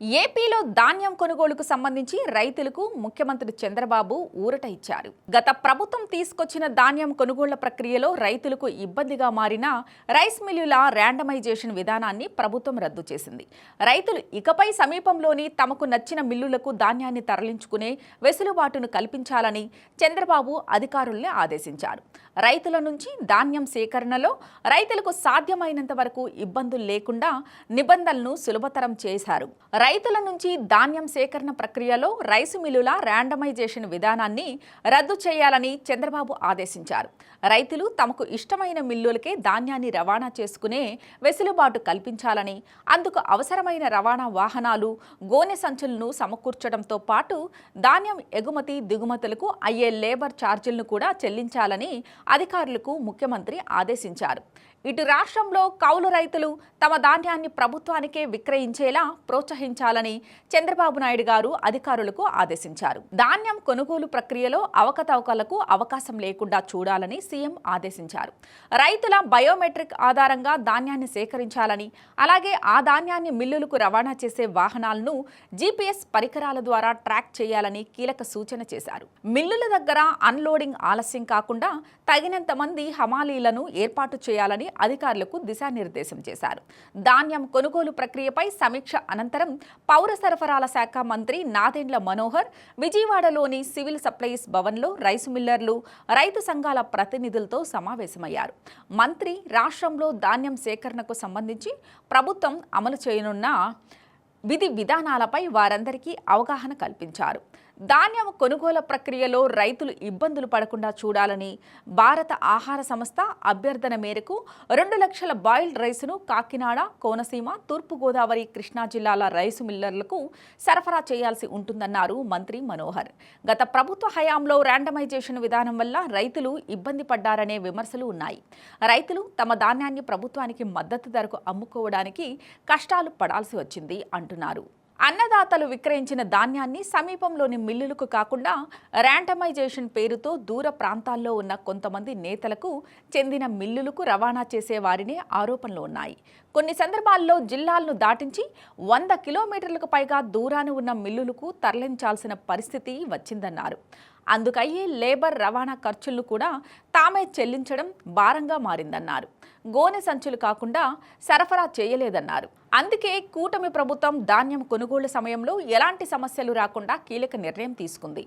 ఏపీలో ధాన్యం కొనుగోలుకు సంబంధించి రైతులకు ముఖ్యమంత్రి చంద్రబాబు ఊరట ఇచ్చారు. గత ప్రభుత్వం తీసుకొచ్చిన ధాన్యం కొనుగోళ్ళ ప్రక్రియలో రైతులకు ఇబ్బందిగా మారిన రైస్ మిల్లుల ర్యాండమైజేషన్ విధానాన్ని ప్రభుత్వం రద్దు చేసింది. రైతులు ఇకపై సమీపంలోని తమకు నచ్చిన మిల్లులకు ధాన్యాన్ని తరలించుకునే వెసులుబాటును కల్పించాలని చంద్రబాబు అధికారుల్ని ఆదేశించారు. రైతుల నుంచి ధాన్యం సేకరణలో రైతులకు సాధ్యమైనంత వరకు ఇబ్బందులు లేకుండా నిబంధనలను సులభతరం చేశారు. రైతుల నుంచి ధాన్యం సేకరణ ప్రక్రియలో రైసు మిల్లుల ర్యాండమైజేషన్ విధానాన్ని రద్దు చేయాలని చంద్రబాబు ఆదేశించారు. రైతులు తమకు ఇష్టమైన మిల్లులకే ధాన్యాన్ని రవాణా చేసుకునే వెసులుబాటు కల్పించాలని అందుకు అవసరమైన రవాణా వాహనాలు గోనె సంచులను సమకూర్చడంతో పాటు ధాన్యం ఎగుమతి దిగుమతులకు అయ్యే లేబర్ ఛార్జీలను కూడా చెల్లించాలని అధికారులకు ముఖ్యమంత్రి ఆదేశించారు. ఇటు రాష్ట్రంలో కౌలు రైతులు తమ ధాన్యాన్ని ప్రభుత్వానికే విక్రయించేలా ప్రోత్సహించాలని చంద్రబాబు నాయుడు గారు అధికారులకు ఆదేశించారు. ధాన్యం కొనుగోలు ప్రక్రియలో అవకతవకలకు అవకాశం లేకుండా చూడాలని సీఎం ఆదేశించారు. రైతుల బయోమెట్రిక్ ఆధారంగా ధాన్యాన్ని సేకరించాలని అలాగే ఆ ధాన్యాన్ని మిల్లులకు రవాణా చేసే వాహనాలను జీపీఎస్ పరికరాల ద్వారా ట్రాక్ చేయాలని కీలక సూచన చేశారు. మిల్లుల దగ్గర అన్లోడింగ్ ఆలస్యం కాకుండా తగినంత మంది హమాలీలను ఏర్పాటు చేయాలని అధికారులకు దిశానిర్దేశం చేశారు. ధాన్యం కొనుగోలు ప్రక్రియపై సమీక్ష అనంతరం పౌర సరఫరాల శాఖ మంత్రి నాదెండ్ల మనోహర్ విజయవాడలోని సివిల్ సప్లైస్ భవన్లో రైసు మిల్లర్లు రైతు సంఘాల ప్రతినిధులతో సమావేశమయ్యారు. మంత్రి రాష్ట్రంలో ధాన్యం సేకరణకు సంబంధించి ప్రభుత్వం అమలు చేయనున్న విధి విధానాలపై వారందరికీ అవగాహన కల్పించారు. ధాన్యం కొనుగోలు ప్రక్రియలో రైతులు ఇబ్బందులు పడకుండా చూడాలని భారత ఆహార సంస్థ అభ్యర్థన మేరకు రెండు లక్షల బాయిల్డ్ రైసును కాకినాడ కోనసీమ తూర్పుగోదావరి కృష్ణా జిల్లాల రైసు మిల్లర్లకు సరఫరా చేయాల్సి ఉంటుందన్నారు మంత్రి మనోహర్. గత ప్రభుత్వ హయాంలో ర్యాండమైజేషన్ విధానం వల్ల రైతులు ఇబ్బంది పడ్డారనే విమర్శలు ఉన్నాయి. రైతులు తమ ధాన్యాన్ని ప్రభుత్వానికి మద్దతు ధరకు అమ్ముకోవడానికి కష్టాలు పడాల్సి వచ్చింది అంటున్నారు. అన్నదాతలు విక్రయించిన ధాన్యాన్ని సమీపంలోని మిల్లులకు కాకుండా ర్యాండమైజేషన్ పేరుతో దూర ప్రాంతాల్లో ఉన్న కొంతమంది నేతలకు చెందిన మిల్లులకు రవాణా చేసేవారినే ఆరోపణలు ఉన్నాయి. కొన్ని సందర్భాల్లో జిల్లాలను దాటించి వంద కిలోమీటర్లకు పైగా దూరాన ఉన్న మిల్లులకు తరలించాల్సిన పరిస్థితి వచ్చిందన్నారు. అందుకయ్యే లేబర్ రవాణా ఖర్చులను కూడా తామే చెల్లించడం భారంగా మారిందన్నారు. గోనె సంచులు కాకుండా సరఫరా చేయలేదన్నారు. అందుకే కూటమి ప్రభుత్వం ధాన్యం కొనుగోలు సమయంలో ఎలాంటి సమస్యలు రాకుండా కీలక నిర్ణయం తీసుకుంది.